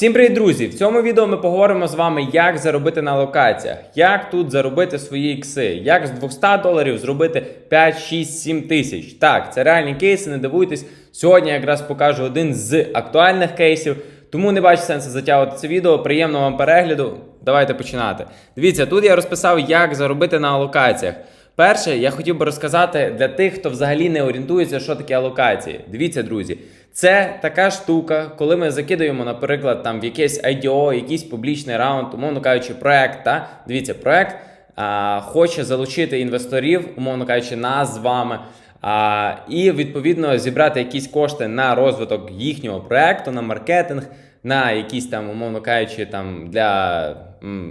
Всім привіт, друзі! В цьому відео ми поговоримо з вами, як заробити на локаціях, як тут заробити свої ікси, як з 200 доларів зробити 5, 6, 7 тисяч. Так, це реальні кейси, не дивуйтесь. Сьогодні я якраз покажу один з актуальних кейсів, тому не бачу сенсу затягувати це відео. Приємного вам перегляду. Давайте починати. Дивіться, тут я розписав, як заробити на алокаціях. Перше, я хотів би розказати для тих, хто взагалі не орієнтується, що таке алокації. Дивіться, друзі, це така штука, коли ми закидуємо, наприклад, там в якесь IDO, якийсь публічний раунд, умовно кажучи, проект. Та? Дивіться, проект а, хоче залучити інвесторів, умовно кажучи, нас з вами. А, і відповідно зібрати якісь кошти на розвиток їхнього проекту, на маркетинг, на якісь там, умовно кажучи, там для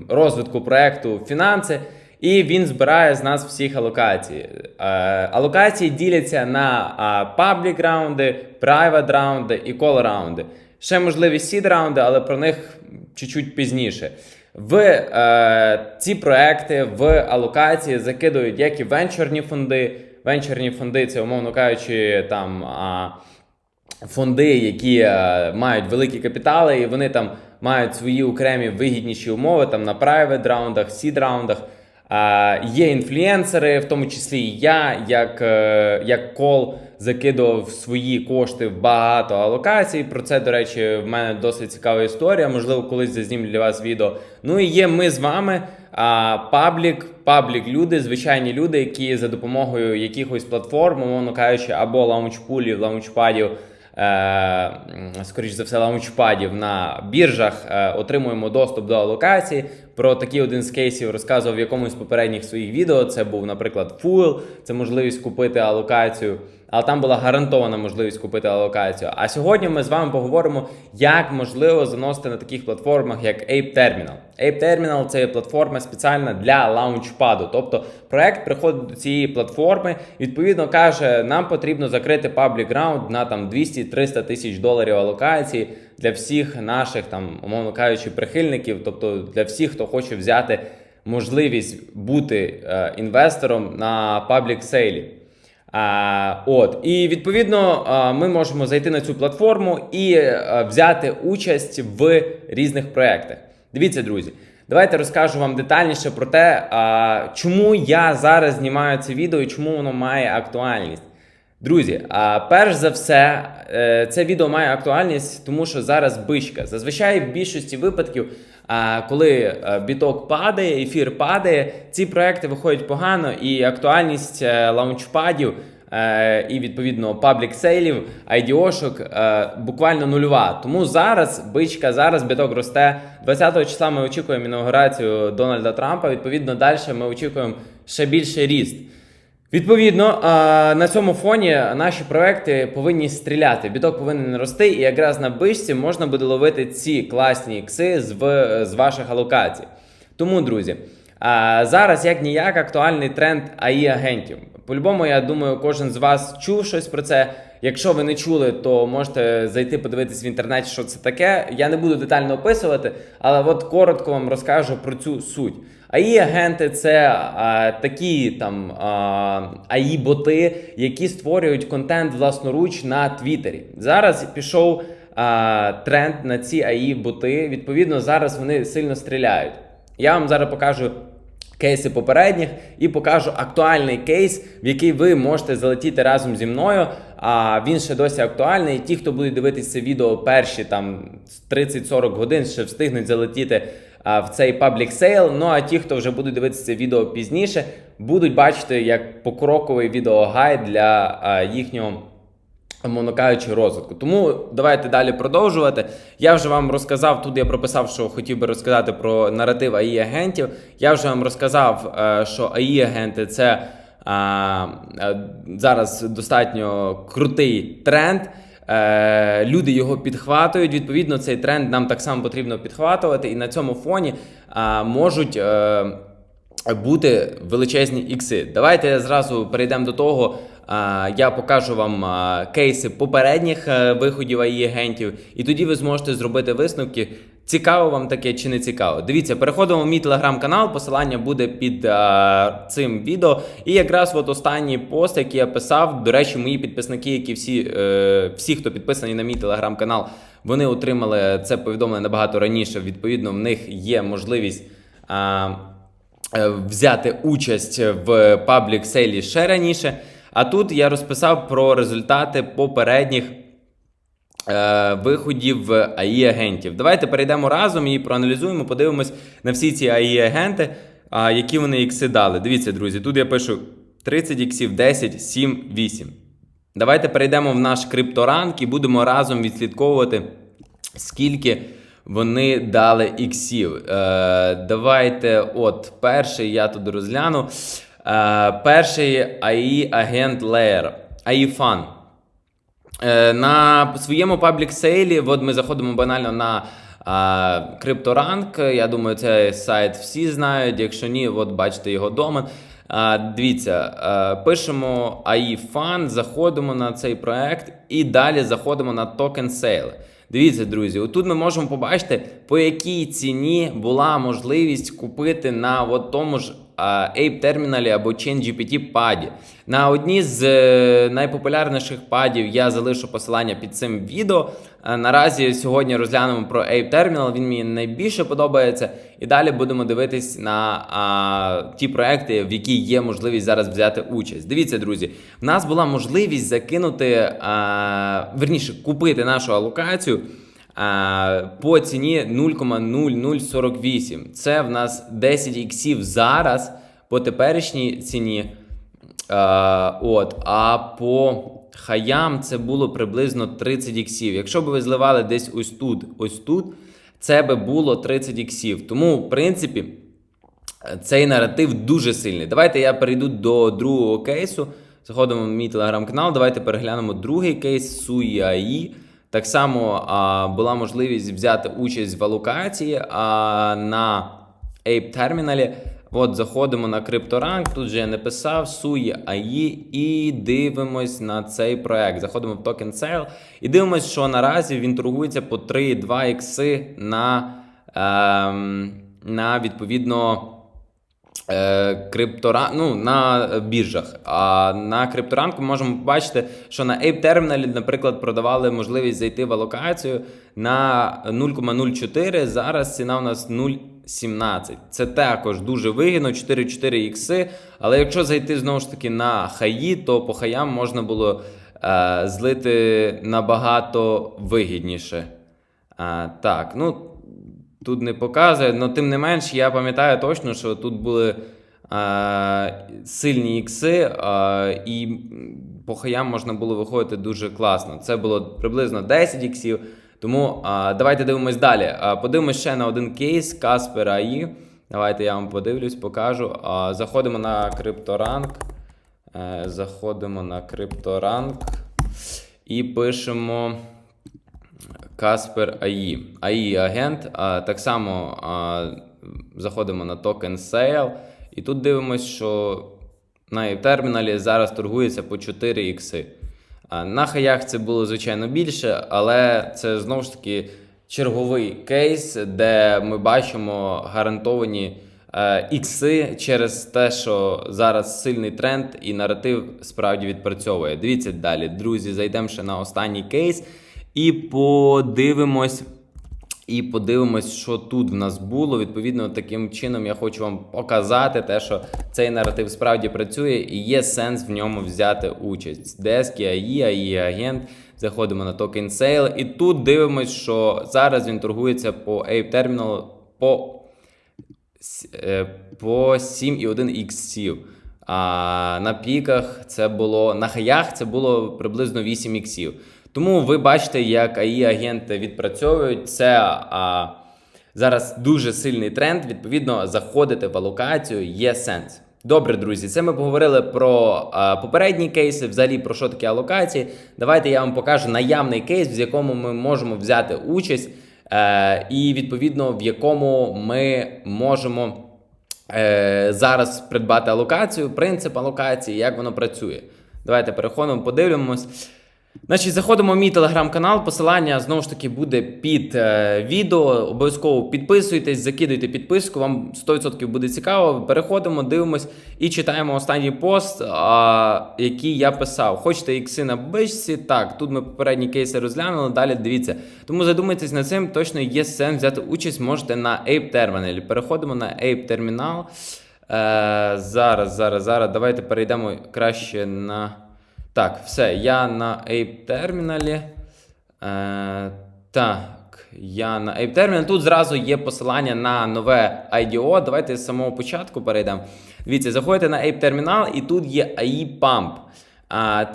розвитку проекту фінанси. І він збирає з нас всіх алокацій. Е, алокації діляться на а, public раунди, private раунди і call раунди. Ще можливі seed раунди, але про них чуть-чуть пізніше. В е, ці проекти в алокації закидують як і венчурні фонди. Венчурні фонди це, умовно кажучи, там. А, фонди, які е, мають великі капітали, і вони там мають свої окремі вигідніші умови там на private раундах, seed раундах. Є інфлюенсери, в тому числі і я, як, е, як кол закидував свої кошти в багато алокацій. Про це, до речі, в мене досить цікава історія. Можливо, колись зазнімлю для вас відео. Ну і є ми з вами. Паблік, паблік люди, звичайні люди, які за допомогою якихось платформ, умовно кажучи, або лаунчпулів, лаунчпадів, е, скоріш за все, лаунчпадів на біржах, е, отримуємо доступ до алокації. Про такий один з кейсів розказував в якомусь з попередніх своїх відео. Це був, наприклад, Fuel, це можливість купити алокацію. Але там була гарантована можливість купити алокацію. А сьогодні ми з вами поговоримо, як можливо заносити на таких платформах, як Ape Terminal. Ape Terminal – це платформа спеціальна для лаунчпаду. Тобто проект приходить до цієї платформи, відповідно каже, нам потрібно закрити паблік раунд на там 200-300 тисяч доларів алокації для всіх наших там, умовно кажучи, прихильників, тобто для всіх, хто хоче взяти можливість бути е, інвестором на паблік сейлі. А, от, і відповідно а, ми можемо зайти на цю платформу і а, взяти участь в різних проєктах. Дивіться, друзі, давайте розкажу вам детальніше про те, чому я зараз знімаю це відео і чому воно має актуальність. Друзі, а перш за все, е, це відео має актуальність, тому що зараз бичка. Зазвичай в більшості випадків, коли е, біток падає, ефір падає, ці проекти виходять погано, і актуальність е, лаунчпадів і відповідно паблік сейлів, е, буквально нульова. Тому зараз бичка, зараз біток росте. 20 числа ми очікуємо інаугурацію Дональда Трампа. Відповідно, далі ми очікуємо ще більший ріст. Відповідно, на цьому фоні наші проекти повинні стріляти. Біток повинен рости, і якраз на бичці можна буде ловити ці класні ікси з, ваших алокацій. Тому, друзі, зараз як ніяк актуальний тренд АІ агентів. По-любому, я думаю, кожен з вас чув щось про це. Якщо ви не чули, то можете зайти подивитись в інтернеті, що це таке. Я не буду детально описувати, але от коротко вам розкажу про цю суть. АІ агенти це а, такі там АІ боти, які створюють контент власноруч на Твіттері. Зараз пішов а, тренд на ці АІ боти. Відповідно, зараз вони сильно стріляють. Я вам зараз покажу кейси попередніх і покажу актуальний кейс, в який ви можете залетіти разом зі мною. А він ще досі актуальний. Ті, хто будуть дивитися це відео перші там 30-40 годин, ще встигнуть залетіти в цей паблік сейл. Ну а ті, хто вже будуть дивитися це відео пізніше, будуть бачити як покроковий відеогайд для їхнього кажучи, розвитку. Тому давайте далі продовжувати. Я вже вам розказав, тут я прописав, що хотів би розказати про наратив АІ агентів. Я вже вам розказав, е, що АІ агенти це е, зараз достатньо крутий тренд. Е, Люди його підхватують. Відповідно, цей тренд нам так само потрібно підхватувати, і на цьому фоні е, можуть. е, бути величезні ікси. Давайте зразу перейдемо до того. Я покажу вам кейси попередніх е, виходів АІ агентів, і тоді ви зможете зробити висновки. Цікаво вам таке чи не цікаво. Дивіться, переходимо в мій телеграм-канал. Посилання буде під а, цим відео. І якраз от останній пост, який я писав. До речі, мої підписники, які всі, е, всі, хто підписані на мій телеграм-канал, вони отримали це повідомлення набагато раніше. Відповідно, в них є можливість. А, е, Взяти участь в паблік сейлі ще раніше. А тут я розписав про результати попередніх е, виходів АІ агентів. Давайте перейдемо разом і проаналізуємо, подивимось на всі ці АІ агенти, які вони ікси дали. Дивіться, друзі, тут я пишу 30 іксів, 10, 7, 8. Давайте перейдемо в наш крипторанк і будемо разом відслідковувати, скільки вони дали іксів. Е, давайте, от, перший я тут розгляну. Е, перший AI агент Layer, AI Fan. Е, на своєму паблік сейлі, от ми заходимо банально на крипторанк. Я думаю, цей сайт всі знають. Якщо ні, от бачите його домен. Дивіться, а, пишемо AI Fund, заходимо на цей проект і далі заходимо на токен сейл. Дивіться, друзі, отут ми можемо побачити, по якій ціні була можливість купити на от тому ж Ape терміналі або ChainGPT паді. На одній з е, найпопулярніших падів я залишу посилання під цим відео. Е, Наразі сьогодні розглянемо про Ape Terminal, він мені найбільше подобається. І далі будемо дивитись на а, ті проекти, в які є можливість зараз взяти участь. Дивіться, друзі, в нас була можливість закинути, а, верніше, купити нашу алокацію. По ціні 0,0048. Це в нас 10 іксів зараз по теперішній ціні. От, а по хаям це було приблизно 30 іксів. Якщо б ви зливали десь ось тут, ось тут, це би було 30 іксів. Тому, в принципі, цей наратив дуже сильний. Давайте я перейду до другого кейсу. Заходимо в мій телеграм-канал. Давайте переглянемо другий кейс SUI.ai. Так само а, була можливість взяти участь в алокації а, на Ape терміналі. От заходимо на крипторанк, тут же я написав SUI AI і дивимось на цей проект. Заходимо в токен Sale і дивимось, що наразі він торгується по 3,2 ікси на, ем, на відповідно. Е, Криптора... ну, на біржах. А на крипторанку ми можемо побачити, що на Ape терміналі, наприклад, продавали можливість зайти в алокацію на 0,04. Зараз ціна у нас 0,17. Це також дуже вигідно, 4,4 ікси. Але якщо зайти знову ж таки на хаї, то по хаям можна було е, злити набагато вигідніше. Е, так, ну. Тут не показує, але тим не менш, я пам'ятаю точно, що тут були е, сильні ікси, е, і по хаям можна було виходити дуже класно. Це було приблизно 10 іксів. Тому е, давайте дивимось далі. Е, подивимось ще на один кейс Каспер АІ. Давайте я вам подивлюсь, покажу. Е, заходимо на крипторанк. Е, заходимо на крипторанк і пишемо. Каспер АІ. АІ агент. Так само заходимо на токен Sale. І тут дивимося, що на терміналі зараз торгується по 4 ікси. На хаях це було, звичайно, більше, але це знову ж таки черговий кейс, де ми бачимо гарантовані е, ікси через те, що зараз сильний тренд і наратив справді відпрацьовує. Дивіться далі, друзі, зайдемо ще на останній кейс. І подивимось, і подивимось, що тут в нас було. Відповідно, таким чином я хочу вам показати те, що цей наратив справді працює і є сенс в ньому взяти участь. Дески, АІ, АІ агент. Заходимо на токен Sale. І тут дивимось, що зараз він торгується по Ape Terminal по, е, по 7,1 іксів. А на піках це було на хаях це було приблизно 8 іксів. Тому ви бачите, як ai агенти відпрацьовують. Це а, зараз дуже сильний тренд. Відповідно, заходити в алокацію є сенс. Добре, друзі, це ми поговорили про а, попередні кейси, взагалі про що таке алокації. Давайте я вам покажу наявний кейс, в якому ми можемо взяти участь, е, і відповідно в якому ми можемо е, зараз придбати алокацію, принцип алокації, як воно працює. Давайте переходимо, подивимось. Значить, заходимо в мій телеграм-канал. Посилання знову ж таки буде під е, відео. Обов'язково підписуйтесь, закидуйте підписку. Вам 100% буде цікаво. Переходимо, дивимось і читаємо останній пост, а, який я писав. Хочете ікси на бичці? Так, тут ми попередні кейси розглянули. Далі дивіться. Тому задумайтесь над цим. Точно є сенс взяти участь. Можете на Ape Terminal. Переходимо на Ape Terminal. Е, зараз, зараз, зараз. Давайте перейдемо краще на. Так, все, я на Ape терміналі. Е, так, я на Ape терміналі. Тут зразу є посилання на нове IDO. Давайте з самого початку перейдемо. Дивіться, заходите на Ape термінал, і тут є AI Pump.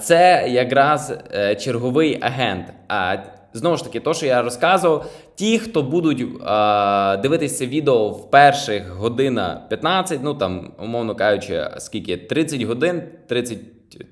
Це якраз е, черговий агент. А, знову ж таки, то, що я розказував, ті, хто будуть а, дивитися це відео в перших година 15, ну там, умовно кажучи, скільки 30 годин, 30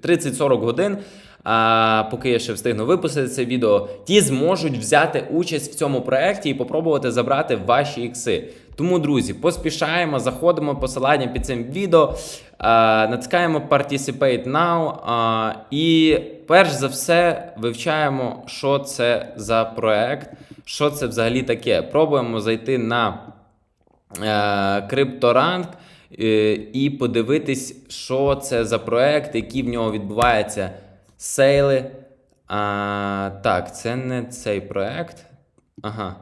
30-40 годин. А поки я ще встигну випустити це відео, ті зможуть взяти участь в цьому проєкті і попробувати забрати ваші ікси. Тому, друзі, поспішаємо, заходимо посилання під цим відео, а, натискаємо Participate Now. А, і перш за все вивчаємо, що це за проект, що це взагалі таке. Пробуємо зайти на крипторанк е, і подивитись, що це за проект, які в нього відбуваються сейли. А, так, це не цей проект. Ага.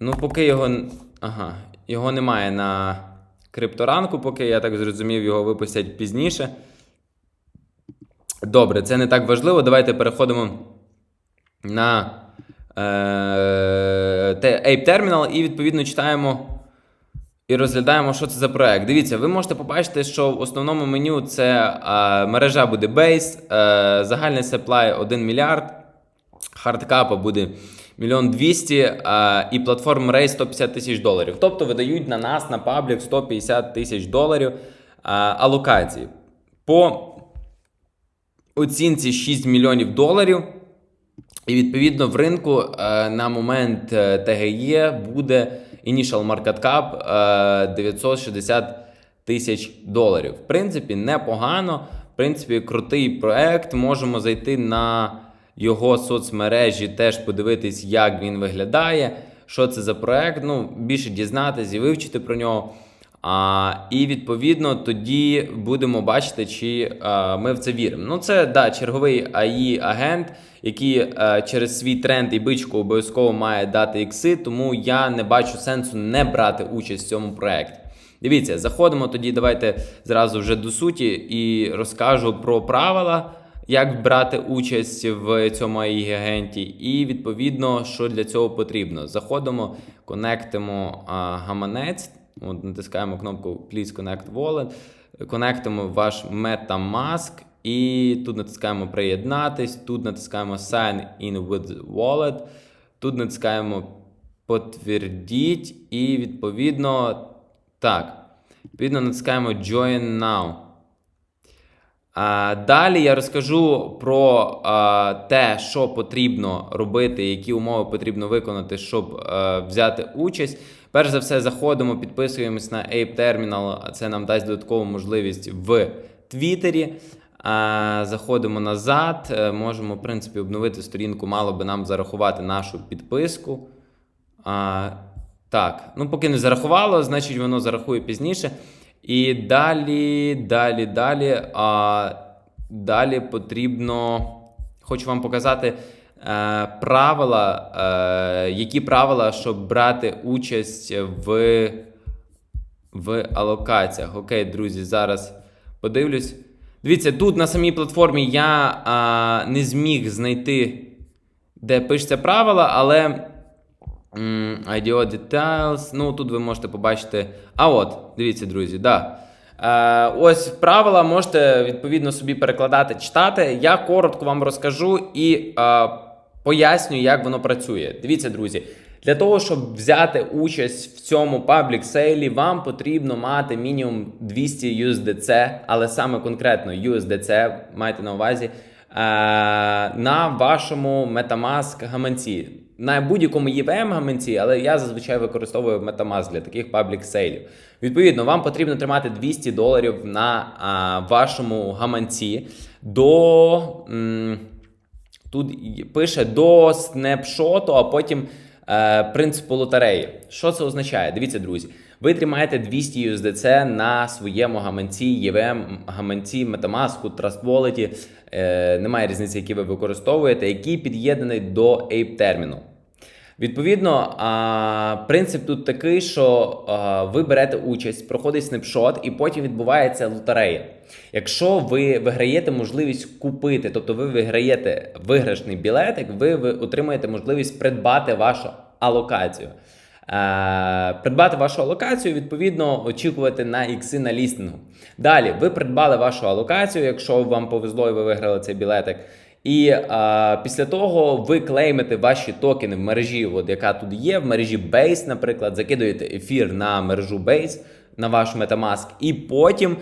Ну, поки його. Ага. Його немає на крипторанку, поки я так зрозумів, його випустять пізніше. Добре, це не так важливо. Давайте переходимо на е, Ape Terminal і відповідно читаємо і розглядаємо, що це за проект. Дивіться, ви можете побачити, що в основному меню це е, мережа буде Base, е, загальний supply 1 мільярд, хардкапа буде мільйон 200 е, і платформ Race 150 тисяч доларів. Тобто видають на нас на паблік 150 тисяч доларів е, алокації. По оцінці 6 мільйонів доларів. І відповідно в ринку е, на момент е, ТГЄ буде initial market cap е, 960 тисяч доларів. В принципі, непогано. В принципі, крутий проект. Можемо зайти на його соцмережі, теж подивитись, як він виглядає, що це за проект. Ну, більше дізнатись і вивчити про нього. А, і відповідно тоді будемо бачити, чи а, ми в це віримо. Ну, це да, черговий AI агент, який а, через свій тренд і бичку обов'язково має дати ікси, тому я не бачу сенсу не брати участь в цьому проєкті. Дивіться, заходимо тоді. Давайте зразу вже до суті і розкажу про правила, як брати участь в цьому AI агенті, і відповідно, що для цього потрібно. Заходимо, конектимо а, гаманець. Натискаємо кнопку Please Connect Wallet, конектимо ваш MetaMask і тут натискаємо Приєднатись, тут натискаємо Sign in with Wallet, тут натискаємо Подтвердіть і відповідно так. Відповідно, натискаємо Join Now. Далі я розкажу про те, що потрібно робити, які умови потрібно виконати, щоб взяти участь. Перш за все, заходимо, підписуємось на Ape Terminal, це нам дасть додаткову можливість в Твіттері. Заходимо назад, е, можемо, в принципі, обновити сторінку, мало би нам зарахувати нашу підписку. Так, ну поки не зарахувало, значить воно зарахує пізніше. І далі, далі, далі. А, далі потрібно. Хочу вам показати е, правила, е, які правила, щоб брати участь в, в алокаціях. Окей, друзі, зараз подивлюсь. Дивіться, тут на самій платформі я а, не зміг знайти, де пишеться правила, але. IDO Details. Ну, тут ви можете побачити. А от, дивіться, друзі, да. Е, ось правила можете відповідно собі перекладати, читати. Я коротко вам розкажу і е, поясню, як воно працює. Дивіться, друзі. Для того, щоб взяти участь в цьому паблік сейлі, вам потрібно мати мінімум 200 USDC, але саме конкретно USDC, майте на увазі, е, на вашому Metamask гаманці. На будь-якому EVM гаманці, але я зазвичай використовую Metamask для таких паблік сейлів. Відповідно, вам потрібно тримати 200 доларів на а, вашому гаманці до. М- Тут пише до снепшоту, а потім е, принципу лотереї. Що це означає? Дивіться, друзі. Ви тримаєте 200 USDC на своєму гаманці, EVM, гаманці, Metamask, Trust Wallet, е, немає різниці, які ви використовуєте, який під'єднаний до Ape Terminal. Відповідно, а, принцип тут такий, що а, ви берете участь, проходить снапшот, і потім відбувається лотерея. Якщо ви виграєте можливість купити, тобто ви виграєте виграшний білетик, ви, ви отримаєте можливість придбати вашу алокацію. Е, придбати вашу алокацію, відповідно, очікувати на ікси на лістингу. Далі, ви придбали вашу алокацію, якщо вам повезло і ви виграли цей білетик. І а, після того ви клеймите ваші токени в мережі, от яка тут є, в мережі Base, наприклад, закидуєте ефір на мережу Base, на ваш Metamask, і потім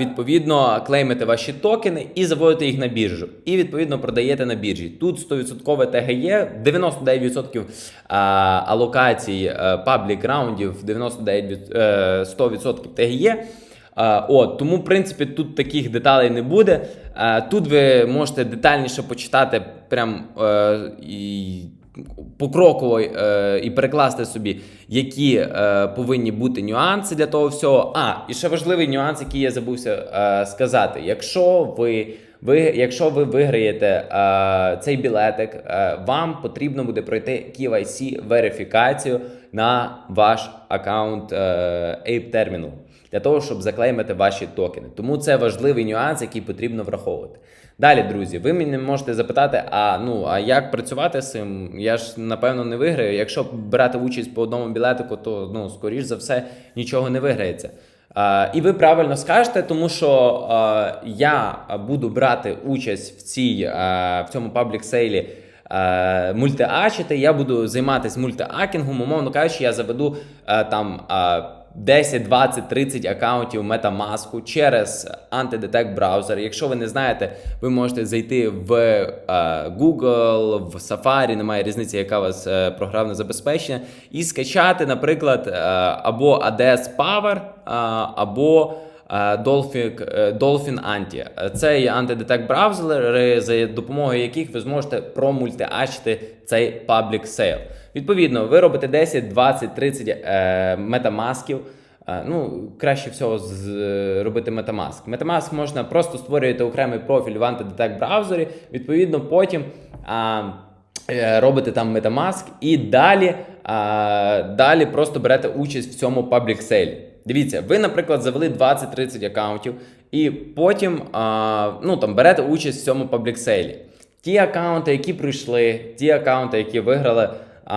відповідно клеймите ваші токени і заводите їх на біржу. І відповідно продаєте на біржі. Тут 100% ТГЄ, 99% алокацій паблік раундів, 99%, е, 100% ТГЄ. От, тому, в принципі, тут таких деталей не буде. Тут ви можете детальніше почитати прям е, покроково е, і перекласти собі, які е, повинні бути нюанси для того всього. А, і ще важливий нюанс, який я забувся е, сказати. Якщо ви ви, якщо ви виграєте е, цей білетик, е, вам потрібно буде пройти KYC верифікацію на ваш аккаунт е, Ape Terminal для того, щоб заклеймити ваші токени. Тому це важливий нюанс, який потрібно враховувати. Далі, друзі, ви мене можете запитати: а ну а як працювати з цим? Я ж напевно не виграю. Якщо брати участь по одному білетику, то ну скоріш за все нічого не виграється. А, і ви правильно скажете, тому що а, я буду брати участь в цій а, в цьому паблік сейлі е, мультиачити, я буду займатися мультиакінгом, умовно кажучи, я заведу е, там е, 10, 20, 30 аккаунтів Metamask через Antidetect браузер. Якщо ви не знаєте, ви можете зайти в е, Google, в Safari, немає різниці, яка у вас е, програмне забезпечення, і скачати, наприклад, е, або ADS Power, або Dolphin, е, Dolphin Anti. Це є антидетект браузери, за допомогою яких ви зможете промультиачити цей public sale. Відповідно, ви робите 10, 20, 30 е, метамасків. Е, Ну, краще всього з, е, робити Metamask. Metamask можна просто створювати окремий профіль в антидетект браузері. Відповідно, потім а, е, робите там Metamask і далі, далі просто берете участь в цьому паблік сейлі. Дивіться, ви, наприклад, завели 20-30 аккаунтів, і потім а, ну, там, берете участь в цьому паблік сейлі. Ті аккаунти, які пройшли, ті аккаунти, які виграли а,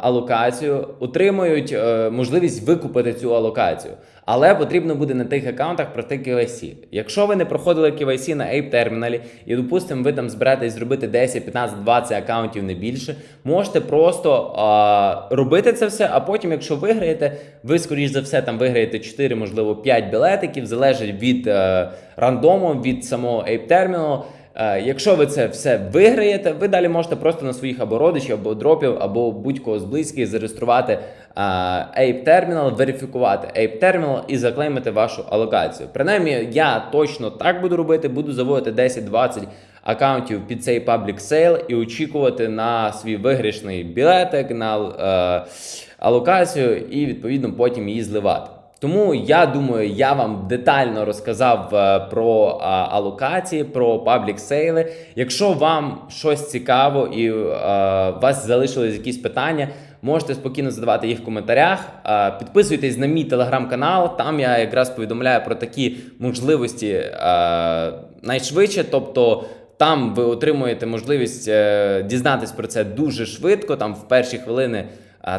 алокацію, отримують е, можливість викупити цю алокацію. Але потрібно буде на тих аккаунтах пройти KYC. Якщо ви не проходили KYC на Ape терміналі, і, допустимо, ви там збираєтесь зробити 10, 15, 20 аккаунтів не більше, можете просто а, робити це все, а потім, якщо виграєте, ви, скоріш за все, там виграєте 4, можливо, 5 білетиків, залежить від е, рандому, від самого Ape терміналу. Е, Якщо ви це все виграєте, ви далі можете просто на своїх або родичів, або дропів, або будь-кого з близьких зареєструвати е, Ape Terminal, верифікувати Ape Terminal і заклеймити вашу алокацію. Принаймні, я точно так буду робити, буду заводити 10-20 аккаунтів під цей public sale і очікувати на свій виграшний білетик, на е, алокацію, і відповідно потім її зливати. Тому я думаю, я вам детально розказав е, про алокації, про паблік сейли. Якщо вам щось цікаво і е, у вас залишились якісь питання, можете спокійно задавати їх в коментарях. Е, підписуйтесь на мій телеграм-канал. Там я якраз повідомляю про такі можливості е, найшвидше. Тобто там ви отримуєте можливість е, дізнатись про це дуже швидко, там в перші хвилини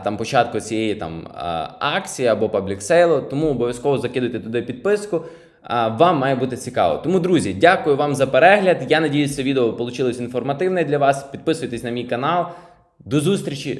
там початку цієї там акції або паблік-сейлу, тому обов'язково закидуйте туди підписку. Вам має бути цікаво. Тому, друзі, дякую вам за перегляд. Я надіюся, це відео вийшло інформативне для вас. Підписуйтесь на мій канал. До зустрічі!